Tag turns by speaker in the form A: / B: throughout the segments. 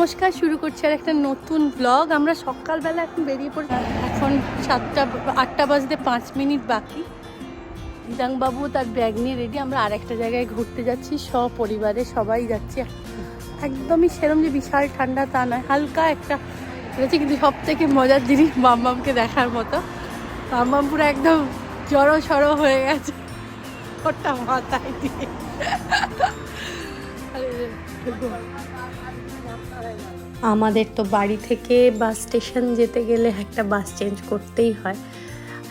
A: নমস্কার, শুরু করছি আর একটা নতুন ব্লগ আমরা সকালবেলা এখন বেরিয়ে পড়ি এখন সাতটা, আটটা বাজতে পাঁচ মিনিট বাকি। বাবু তার ব্যাগ নিয়ে রেডি আমরা আরেকটা জায়গায় ঘুরতে যাচ্ছি। সপরিবারে সবাই যাচ্ছি। একদমই সেরম যে বিশাল ঠান্ডা তা নয়, হালকা একটা। রয়েছে কিন্তু সব থেকে মজার জিনিস মাম্মামকে দেখার মতো। মাম্মাম পুরো একদম জড়ো সড়ো হয়ে গেছে। ওটা মাথায় দিয়ে। আমাদের তো বাড়ি থেকে বাস স্টেশন যেতে গেলে একটা বাস চেঞ্জ করতেই হয়।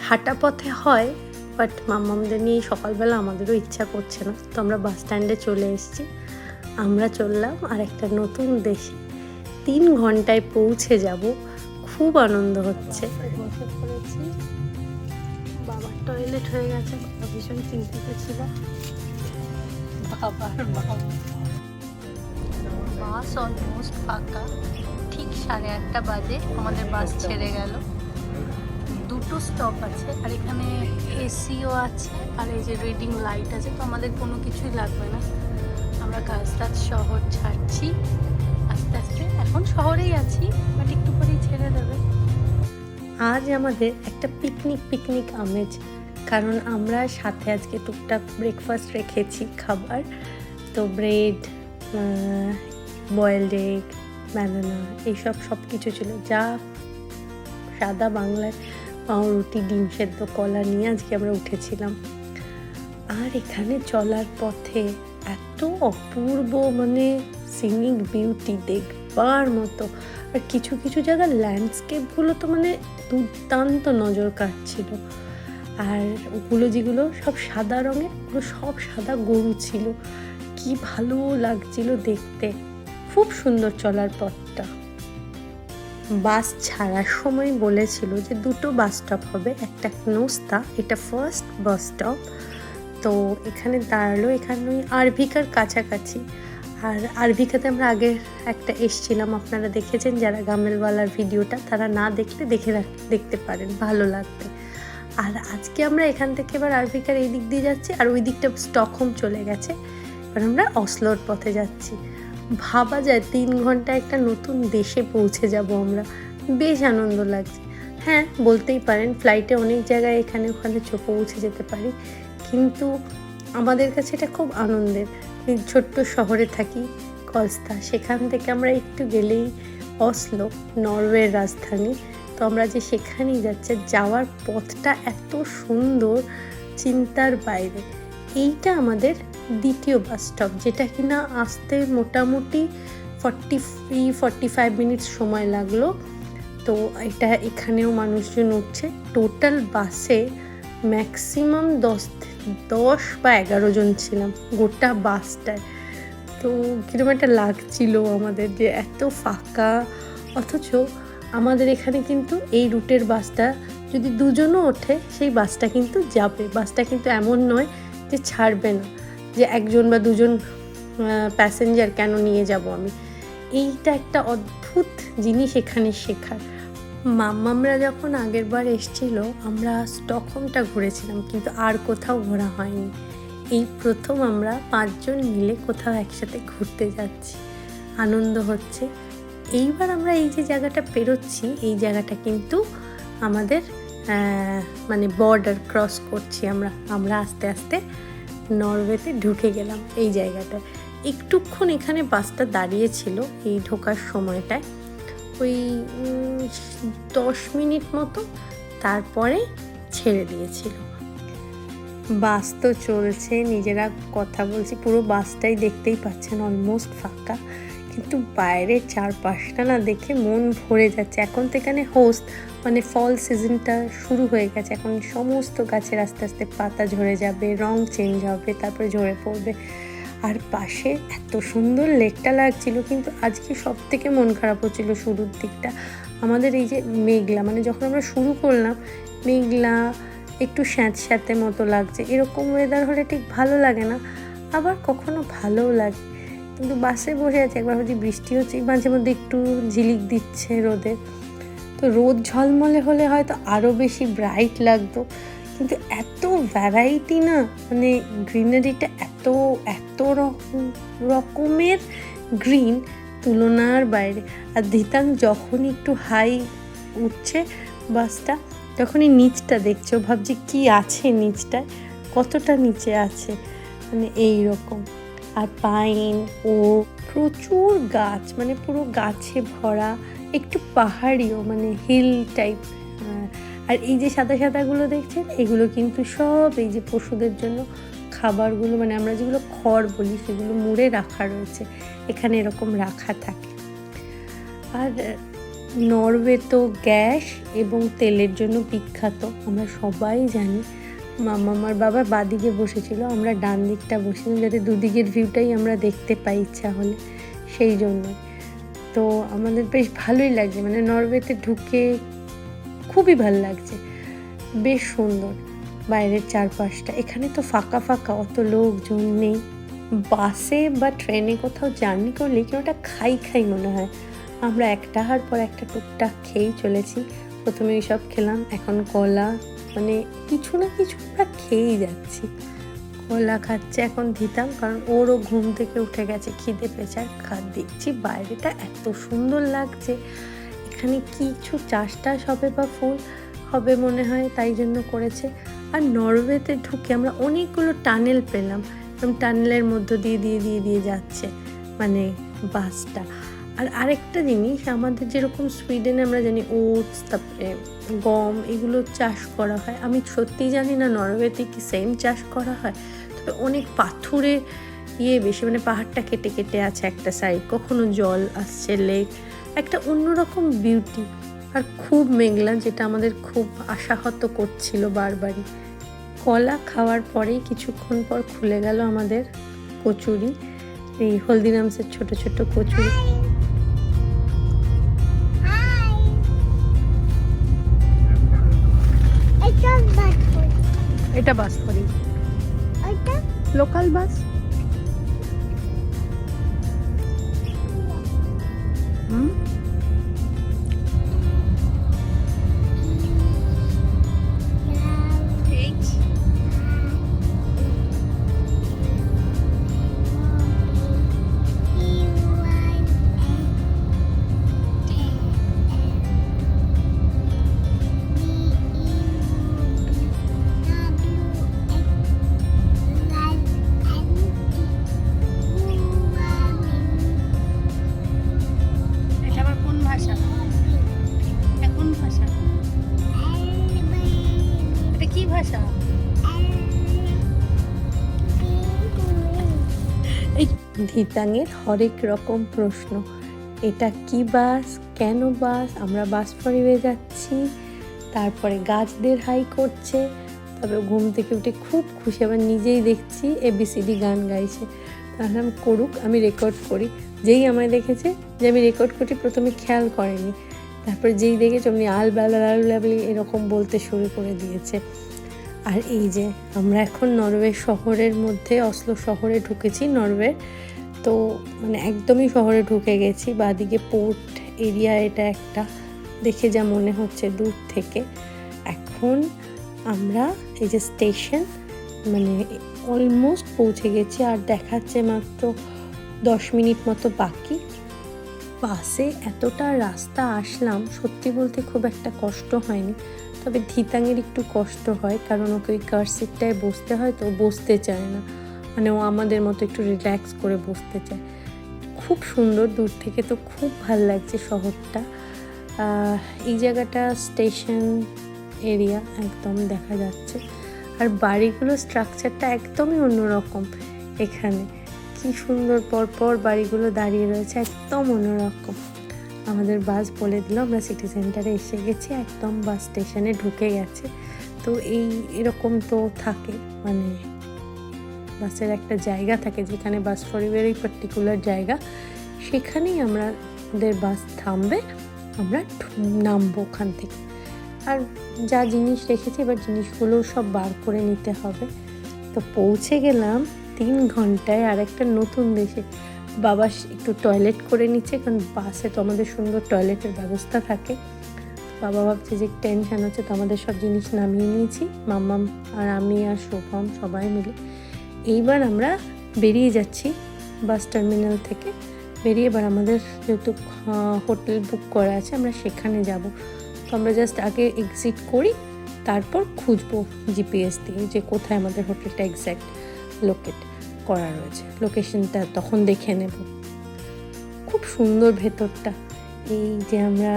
A: হাঁটা পথে হয় বাট মামামদের নিয়ে সকালবেলা আমাদেরও ইচ্ছা করছে না। তো আমরা বাস স্ট্যান্ডে চলে এসেছি। আমরা চললাম আর একটা নতুন দেশে। তিন ঘন্টায় পৌঁছে যাব। খুব আনন্দ হচ্ছে। বাবার টয়লেট হয়ে গেছে। ভীষণ চিন্তিত ছিল। বাবার বাবা। বাস অলমোস্ট ফাঁকা। ঠিক সাড়ে আটটা বাজে আমাদের বাস ছেড়ে গেল। দুটো স্টপ আছে আর এখানে এসিও আছে আর এই যে রিডিং লাইট আছে তো আমাদের কোনো কিছুই লাগবে না। আমরা কাজটাজ শহর ছাড়ছি। আস্তে আস্তে এখন শহরেই আছি বাট একটু পরেই ছেড়ে দেবে। আজ আমাদের একটা পিকনিক পিকনিক আমেজ কারণ আমরা সাথে আজকে টুকটাক ব্রেকফাস্ট রেখেছি খাবার। তো ব্রেড বয়েলড এগ ব্যানানা, এইসব সব কিছু ছিল। যা সাদা বাংলায় পাউরুটি, ডিম সেদ্ধ, কলা নিয়ে আজকে আমরা উঠেছিলাম। আর এখানে চলার পথে এত অপূর্ব মানে সিনিক বিউটি দেখবার মতো। আর কিছু কিছু জায়গার ল্যান্ডস্কেপগুলো তো মানে দুর্দান্ত নজর কাটছিল আর ওগুলো যেগুলো সব সাদা রঙের, ওগুলো সব সাদা গরু ছিল। কি ভালো লাগছিল দেখতে। খুব সুন্দর চলার পথটা। বাস ছাড়ার সময় বলেছিল যে দুটো বাস স্টপ হবে, একটা নোস্তা, এটা ফার্স্ট বাস স্টপ তো এখানে দাঁড়াল, এখানে ওই আরভিকার কাছাকাছি। আর আরভিকাতে আমরা আগে একটা এসছিলাম, আপনারা দেখেছেন যারা গামেলওয়ালার ভিডিওটা, তারা না দেখলে দেখে দেখতে পারেন, ভালো লাগবে। আর আজকে আমরা এখান থেকে এবার আরভিকার এই দিক দিয়ে যাচ্ছি, আর ওই দিকটা স্টকহোম চলে গেছে। এবার আমরা অসলোর পথে যাচ্ছি। ভাবা যায় তিন ঘণ্টা একটা নতুন দেশে পৌঁছে যাব আমরা। বেশ আনন্দ লাগছে। হ্যাঁ বলতেই পারেন ফ্লাইটে অনেক জায়গায় এখানে ওখানে পৌঁছে যেতে পারি। কিন্তু আমাদের কাছে এটা খুব আনন্দের। ছোট্ট শহরে থাকি, কলস্তা, সেখান থেকে আমরা একটু গেলেই অসলো, নরওয়ের রাজধানী। তো আমরা যে সেখানেই যাচ্ছে, যাওয়ার পথটা এত সুন্দর, চিন্তার বাইরে। এইটা আমাদের দ্বিতীয় বাস স্টপ যেটা কিনা আসতে মোটামুটি forty three forty five minutes সময় লাগল। তো এটা এখানেও মানুষজন উঠছে। টোটাল বাসে ম্যাক্সিমাম দশ দশ বা এগারো জন ছিলাম গোটা বাসটায় তো কীরকম একটা লাগছিল আমাদের যে এত ফাঁকা। অথচ আমাদের এখানে কিন্তু এই রুটের বাসটা যদি দুজনও ওঠে, সেই বাসটা কিন্তু যাবে। বাসটা কিন্তু এমন নয় যে ছাড়বে না, যে একজন বা দুজন প্যাসেঞ্জার কেন নিয়ে যাব আমি? এইটা একটা অদ্ভুত জিনিস এখানে শেখার। মাম্মামরা যখন আগের বার এসছিল, আমরা স্টকহোমটা ঘুরেছিলাম, কিন্তু আর কোথাও ঘোরা হয়নি। এই প্রথম আমরা পাঁচজন মিলে কোথাও একসাথে ঘুরতে যাচ্ছি। আনন্দ হচ্ছে। এইবার আমরা এই যে জায়গাটা পেরোচ্ছি, এই জায়গাটা কিন্তু আমাদের মানে বর্ডার ক্রস করছি আমরা। আমরা আস্তে আস্তে নরওয়েতে ঢুকে গেলাম এই জায়গাটা একটুক্ষণ এখানে বাসটা দাঁড়িয়েছিল এই ঢোকার সময়টায়। ওই দশ মিনিট মতো তারপরে ছেড়ে দিয়েছিল। বাস তো চলছে, নিজেরা কথা বলছি, পুরো বাসটাই দেখতেই পাচ্ছেন অলমোস্ট ফাঁকা। কিন্তু বাইরের চারপাশটা না দেখে মন ভরে যাচ্ছে। এখন তো এখানে হোস্ট মানে ফল সিজনটা শুরু হয়ে গেছে। এখন সমস্ত গাছের আস্তে আস্তে পাতা ঝরে যাবে, রং চেঞ্জ হবে, তারপরে ঝরে পড়বে। আর পাশে এত সুন্দর লেকটা লাগছিল, কিন্তু আজকে সব থেকে মন খারাপ হচ্ছিল শুরুর দিকটা। আমাদের এই যে মেঘলা মানে যখন আমরা শুরু করলাম, মেঘলা, একটু স্যাঁত স্যাঁতে মতো লাগছে। এরকম ওয়েদার হলে ঠিক ভালো লাগে না, আবার কখনো ভালোও লাগে। কিন্তু বাসে বসে আছে, একবার ভাবছি বৃষ্টি হচ্ছে মাঝে মধ্যে একটু ঝিলিক দিচ্ছে রোদে। তো রোদ ঝলমলে হলে হয়তো আরও বেশি ব্রাইট লাগতো। কিন্তু এত ভ্যারাইটি না মানে গ্রিনারিটা এত এত রকম, রকমের গ্রিন তুলনার বাইরে। আর ধিতাং যখন একটু হাই উঠছে বাসটা, তখনই নিচটা দেখছ। ভাবছে কি আছে নিচটায়? কতটা নিচে আছে? মানে এই রকম। আর পাইন ও প্রচুর গাছ মানে পুরো গাছে ভরা, একটু পাহাড়িও মানে হিল টাইপ আর এই যে সাদা সাদাগুলো দেখছেন, এগুলো কিন্তু সব এই যে পশুদের জন্য খাবারগুলো মানে আমরা যেগুলো খড় বলি, সেগুলো মুড়ে রাখা রয়েছে, এখানে এরকম রাখা থাকে। আর নরওয়ে তো গ্যাস এবং তেলের জন্য বিখ্যাত, আমরা সবাই জানি। মামা আমার বাবা বাদিকে বসেছিল, আমরা ডান দিকটা বসেছিলাম যাতে দুদিকের ভিউটাই আমরা দেখতে পাই ইচ্ছা হলে, সেই জন্য তো আমাদের বেশ ভালোই লাগছে মানে নরওয়েতে ঢুকে খুবই ভালো লাগছে, বেশ সুন্দর। বাইরের চারপাশটা, এখানে তো ফাঁকা ফাঁকা, অত লোকজন নেই। বাসে বা ট্রেনে কোথাও জার্নি করলে কি ওটা খাই খাই মনে হয়? আমরা একটা হার পর একটা টুকটাক খেয়েই চলেছি। প্রথমে সব খেলাম, এখন কলা মানে কিছু না কিছু আমরা খেয়েই যাচ্ছি। কলা খাচ্ছে এখন দিতাম কারণ ওরও ঘুম থেকে উঠে গেছে, খিদে পেয়েছে। খাদ দেখছি বাইরেটা এত সুন্দর লাগছে। এখানে কিছু চাষ টাস হবে বা ফুল হবে মনে হয়, তাই জন্য করেছে। আর নরওয়েতে ঢুকে আমরা অনেকগুলো টানেল পেলাম। টানেলের মধ্য দিয়ে দিয়ে দিয়ে দিয়ে যাচ্ছে মানে বাসটা। আর আরেকটা জিনিস, আমাদের যেরকম সুইডেনে আমরা জানি ওটস তারপরে গম, এগুলো চাষ করা হয়। আমি সত্যিই জানি না নরওয়েতে কি সেম চাষ করা হয়। তবে অনেক পাথুরে ইয়ে বেশি মানে পাহাড়টা কেটে কেটে আছে একটা সাইড কখনো জল আসছে লেক একটা অন্যরকম বিউটি আর খুব মেঘলা, যেটা আমাদের খুব আশাহত করছিল বারবারই। কলা খাওয়ার পরেই কিছুক্ষণ পর খুলে গেল আমাদের কচুরি, এই হলদিরামসের ছোট ছোট কচুরি। বাস করি। লোকাল বাস ধিতাঙের হরেক রকম প্রশ্ন। এটা কি বাস? কেন বাস? আমরা বাস পরিবে যাচ্ছি। তারপরে গাছদের হাই করছে। তবে ঘুম থেকে উঠে খুব খুশি। আবার নিজেই দেখছি এবিসিডি গান গাইছে। তাহলে আমি করুক, আমি রেকর্ড করি। যেই আমায় দেখেছে যে আমি রেকর্ড করি প্রথমে খেয়াল করেনি। তারপরে যেই দেখেছে, অমনি আল বেলা, লাল, লাবলি এরকম বলতে শুরু করে দিয়েছে। আর এই যে, আমরা এখন নরওয়ে শহরের মধ্যে, অসলো শহরে ঢুকেছি নরওয়ে তো মানে একদমই শহরে ঢুকে গেছি, বাদিকে পোর্ট এরিয়া এটা একটা, দেখে যা মনে হচ্ছে দূর থেকে। এখন আমরা এই যে স্টেশন মানে অলমোস্ট পৌঁছে গেছি, আর দেখাচ্ছে মাত্র দশ মিনিট মতো বাকি। বাসে এতটা রাস্তা আসলাম, সত্যি বলতে খুব একটা কষ্ট হয়নি, তবে ধিতাঙের একটু কষ্ট হয়, কারণ ওকে ওই কার সিটটায় বসতে হয়, তো বসতে চায় না। মানে ও আমাদের মতো একটু রিল্যাক্স করে বসতে চায়। খুব সুন্দর, দূর থেকে তো খুব ভালো লাগছে শহরটা। এই জায়গাটা স্টেশন এরিয়া একদম দেখা যাচ্ছে। আর বাড়িগুলো স্ট্রাকচারটা একদমই অন্যরকম এখানে। কি সুন্দর পরপর বাড়িগুলো দাঁড়িয়ে রয়েছে, একদম অন্যরকম। আমাদের বাস বলে দিল, আমরা সিটি সেন্টারে এসে গেছি, একদম বাস স্টেশনে ঢুকে গেছে। তো এই এরকম তো থাকে মানে বাসের একটা জায়গা থাকে যেখানে বাস পরিবারের পার্টিকুলার জায়গা, সেখানেই আমাদের বাস থামবে, আমরা নামবো ওখান থেকে। আর যা জিনিস রেখেছি, এবার জিনিসগুলো সব বার করে নিতে হবে। তো পৌঁছে গেলাম তিন ঘন্টায় আর একটা নতুন দেশে। বাবা একটু টয়লেট করে নিচ্ছে, কারণ বাসে তো আমাদের সুন্দর টয়লেটের ব্যবস্থা থাকে। বাবা ভাবছে যে টেনশন হচ্ছে, তো আমাদের সব জিনিস নামিয়ে নিয়েছি। মাম্মাম আর আমি আর শোভম সবাই মিলে এইবার আমরা বেরিয়ে যাচ্ছি বাস টার্মিনাল থেকে। বেরিয়ে এবার আমাদের যেহেতু হোটেল বুক করা আছে, আমরা সেখানে যাব। তো আমরা জাস্ট আগে এক্সিট করি, তারপর খুঁজবো জিপিএস দিয়ে যে কোথায় আমাদের হোটেলটা এক্স্যাক্ট লোকেট করা রয়েছে। লোকেশনটা তখন দেখে নেব। খুব সুন্দর ভেতরটা। এই যে আমরা,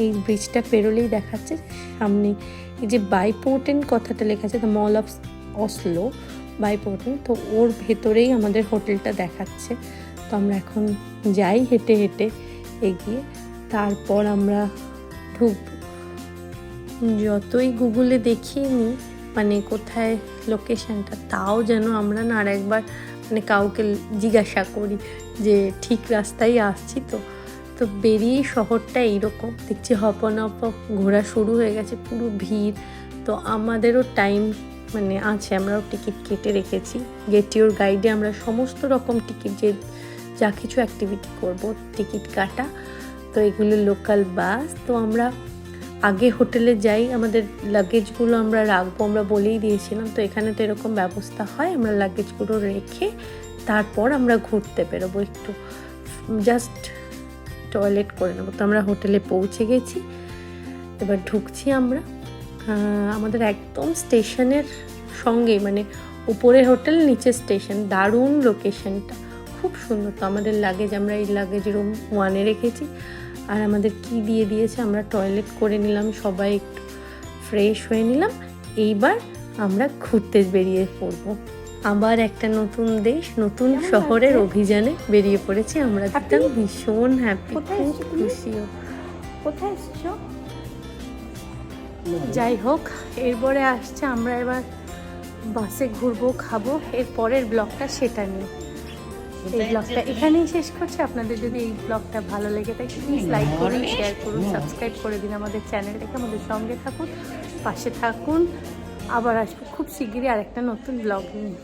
A: এই ব্রিজটা পেরোলেই দেখাচ্ছে সামনে এই যে বাইপোর্টেন কথাটা লেখা আছে the mall of Oslo Byporten তো ওর ভেতরেই আমাদের হোটেলটা দেখাচ্ছে। তো আমরা এখন যাই হেঁটে হেঁটে এগিয়ে। তারপর আমরা ঢুকবো। যতই গুগলে দেখিয়ে নিই মানে কোথায় লোকেশনটা, তাও যেন আমরা না আর একবার মানে কাউকে জিজ্ঞাসা করি যে, ঠিক রাস্তায় আসছি তো? তো বেরিয়ে শহরটা এইরকম। দেখছি হপন হপ ঘোরা শুরু হয়ে গেছে, পুরো ভিড়। তো আমাদেরও টাইম মানে আছে আমরাও টিকিট কেটে রেখেছি। গেটিওর গাইডে আমরা সমস্ত রকম টিকিট যে, যা কিছু অ্যাক্টিভিটি করব টিকিট কাটা, তো এগুলো লোকাল বাস তো আমরা আগে হোটেলে যাই, আমাদের লাগেজগুলো আমরা রাখব, আমরা বলেই দিয়েছিলাম। তো এখানে তো এরকম ব্যবস্থা হয়, আমরা লাগেজগুলো রেখে তারপর আমরা ঘুরতে বেরোবো একটু। জাস্ট টয়লেট করে নেব। তো আমরা হোটেলে পৌঁছে গেছি। এবার ঢুকছি আমরা। আমাদের একদম স্টেশনের সঙ্গেই মানে উপরে হোটেল নিচে স্টেশন। দারুণ লোকেশনটা খুব সুন্দর। তো আমাদের লাগেজ আমরা এই লাগেজ রুম ওয়ানে রেখেছি। আর আমাদের কি দিয়ে দিয়েছে আমরা টয়লেট করে নিলাম সবাই একটু ফ্রেশ হয়ে নিলাম। এইবার আমরা ঘুরতে বেরিয়ে পড়ব। আবার একটা নতুন দেশ নতুন শহরের অভিযানে বেরিয়ে পড়েছি। আমরা? দুটো ভীষণ হ্যাপি খুব খুশিও
B: কোথায় এসছো?
A: যাই হোক এরপরে আসছে আমরা এবার বাসে ঘুরবো খাব। এর পরের ব্লগটা সেটা নিয়ে। এই ব্লগটা এখানেই শেষ করছে। আপনাদের যদি এই ব্লগটা ভালো লেগে থাকে প্লিজ লাইক করুন শেয়ার করুন সাবস্ক্রাইব করে দিন আমাদের চ্যানেলটাকে আমাদের সঙ্গে থাকুন পাশে থাকুন। আবার আসব খুব শিগগিরই আরেকটা নতুন ব্লগ নিয়ে।